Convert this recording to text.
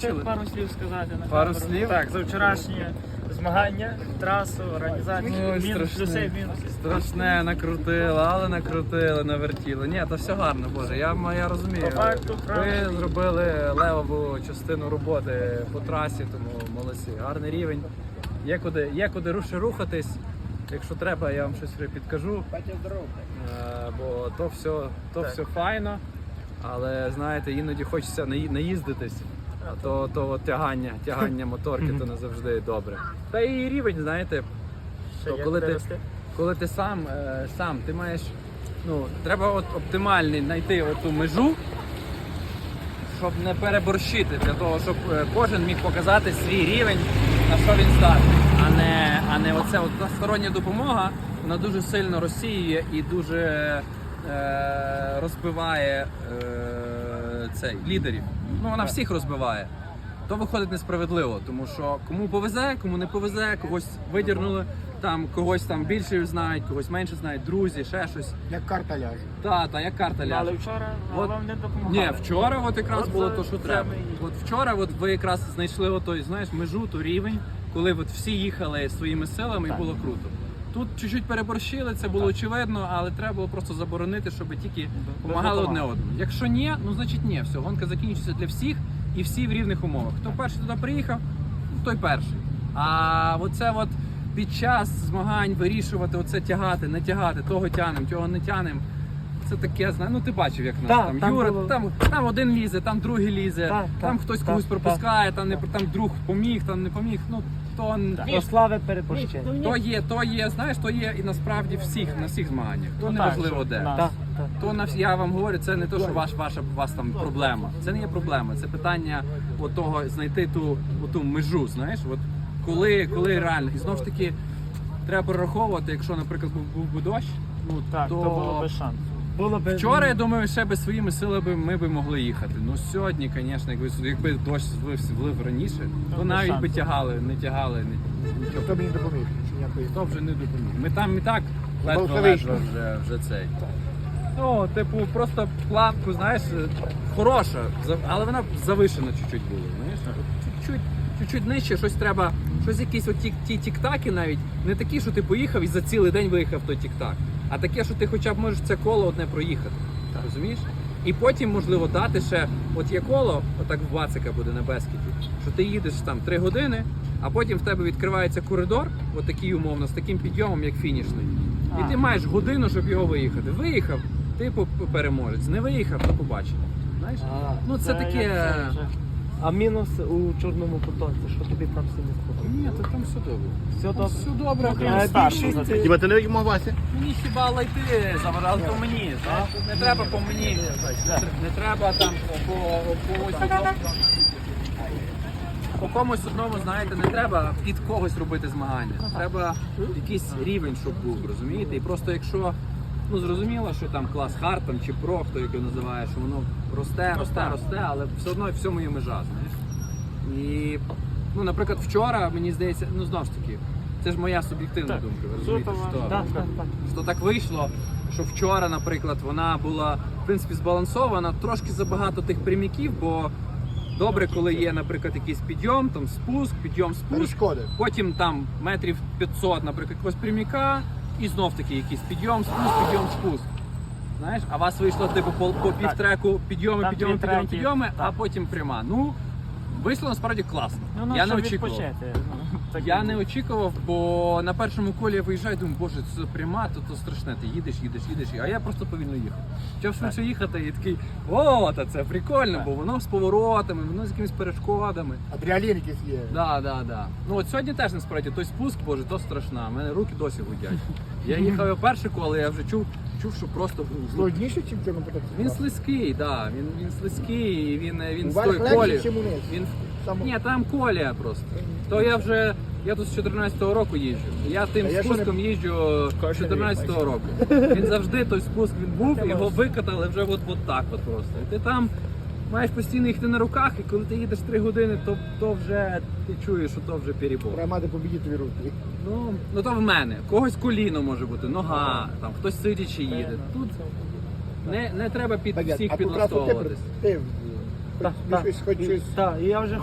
закінчили? пару слів сказати на Пару камеру. слів? Так, за вчорашнє змагання, трасу, організацію, Ой, мін, плюси страшне. і мінуси. Страшне, накрутили, але накрутили, навертіли. Ні, то все гарно, Боже. Я, я розумію. По факту, Ви правильно. зробили левову частину роботи по трасі, тому молодці. Гарний рівень. Є куди, є куди руші рухатись. Якщо треба, я вам щось підкажу. Е, Бо то все, то Так. все файно, але знаєте, іноді хочеться наї- наїздитись. То, то от тягання, тягання моторки, то не завжди добре. Та і рівень, знаєте, то коли ти, коли ти сам, е, сам ти маєш, ну, треба от оптимальний знайти оту межу, щоб не переборщити, для того, щоб е, кожен міг показати свій рівень, на що він здатний. А не, а не оце от стороння допомога, вона дуже сильно розсіює і дуже е, розбиває е, цей, лідерів. Ну, вона всіх розбиває. То виходить несправедливо, тому що кому повезе, кому не повезе, когось видірнули, там когось там більше знають, когось менше знають, друзі, ще щось. Як карта ляже. Та, та, як карта Ну, Але вчора От- вам не допомагали. Ні, вчора от якраз От було це- то, що треба. ми і- От вчора от ви якраз знайшли отой, знаєш, межу, то рівень, коли от всі їхали своїми силами і було круто. Тут чуть-чуть переборщили, це було Так. очевидно, але треба було просто заборонити, щоб тільки допомагали одне одному. Якщо ні, ну значить ні, все, гонка закінчиться для всіх і всі в рівних умовах. Хто перший туди приїхав, той перший. А оце от під час змагань вирішувати, оце тягати, не тягати, того тянем, того не тянем. Це таке, знає, ну ти бачив, як нас Так, там, там Юра, було- там, там один лізе, там другий лізе, Так, там так, хтось так, когось так, пропускає, там не там друг поміг, там не поміг. Ну то, До слави перепущення. то є, то є, знаєш, то є і насправді всіх на всіх змаганнях. То Ну, не так, важливо що де. Так, так. То на всі- я вам говорю, це не то, що ваш, ваша вас там проблема. Це не є проблема. Це питання от того знайти ту, ту межу, знаєш, от коли, коли реально. І знову ж таки, треба прораховувати, якщо, наприклад, був, був би дощ, ну Так, то було без шансу. Було би Вчора, я думаю, ще би своїми силами ми би могли їхати. Ну сьогодні, звісно, якби, якби дощ злив, влив раніше, то навіть би тягали, не тягали, не, нічого. Хто мені допоміг? Ніякої? Хто вже не допоміг. Ми там і так ледве Болшевичні. ледве вже, вже цей. Ну, типу, просто планку, знаєш, хороша, але вона завишена чуть-чуть була. Знаєш? Чуть-чуть, чуть-чуть нижче, щось треба, щось якісь от ті, ті тік-таки навіть, не такі, що ти поїхав і за цілий день виїхав той тік-так, а таке, що ти хоча б можеш це коло одне проїхати. Розумієш? І потім, можливо, дати ще, от є коло, отак в Вацика буде на Бескіті, що ти їдеш там 3 години, а потім в тебе відкривається коридор, от такий умовно, з таким підйомом, як фінішний. І ти маєш годину, щоб його виїхати. Виїхав, ти переможець. Не виїхав, то побачення. Знаєш? А, Ну це як таке. А мінус у чорному потоці, що тобі там всі не сподобалося? Ні, то там все добре. Все добре. все добре. Окрім старшого Хіба ти не мог Вася? Мені хіба лайти заважали по мені. знаєш? Не треба по мені. Не треба там по, по комусь одному. По комусь одному, знаєте, не треба під когось робити змагання. Треба якийсь рівень, щоб був, розумієте? І просто якщо ну зрозуміло, що там клас хард там, чи про, хто як його називає, що воно росте, росте, росте, але все одно в цьому є межа, знаєш. І, ну, наприклад, вчора, мені здається, ну знову ж таки, це ж моя суб'єктивна Так. думка, ви розумієте, що Так, так, так. що так вийшло, що вчора, наприклад, вона була в принципі збалансована, трошки забагато тих пряміків, бо добре, коли є, наприклад, якийсь підйом, там спуск, підйом, спуск, Перешкоди. потім там метрів 500, наприклад, якогось пряміка, і знов таки якийсь підйом, спуск, підйом, спуск. Знаєш, а у вас вийшло типу по, по півтреку підйоми, Там підйоми, дві підйоми, треки, підйоми, а так. потім пряма. Ну, вийшло насправді класно. Ну, ну, я не щоб очікував. відпочити, Я не очікував, бо на першому колі я виїжджаю, думаю, боже, це пряма, то, то страшне. Ти їдеш, їдеш, їдеш, а я просто повільно їхав. Почав швидше їхати і такий, о, та це прикольно, Так. бо воно з поворотами, воно з якимись перешкодами. Адреалін якийсь є. Да, да, да. Ну от сьогодні теж насправді той спуск, боже, то страшна. У мене руки досі гудять. Я їхав його перше коло, я вже чув, чув, що просто Складніше, ніж в цьому він слизький, да, він, він слизький, і він, він з той колі. чим. Він Саме- ні, там колія просто. То я вже я тут з 14-го року їжджу. Я тим я спуском не- їжджу з Кожен 14-го року. Він завжди той спуск він був, його викатали вже от, от так от просто. І ти там маєш постійно їхати на руках, і коли ти їдеш 3 години, то, то вже ти чуєш, що то вже перебор. Треба мати побідітові руки. Ну, ну то в мене. Когось коліно може бути, нога, там хтось сидячи їде. Тут не, не треба під всіх підлаштовуватись. ти Так, Так, і я вже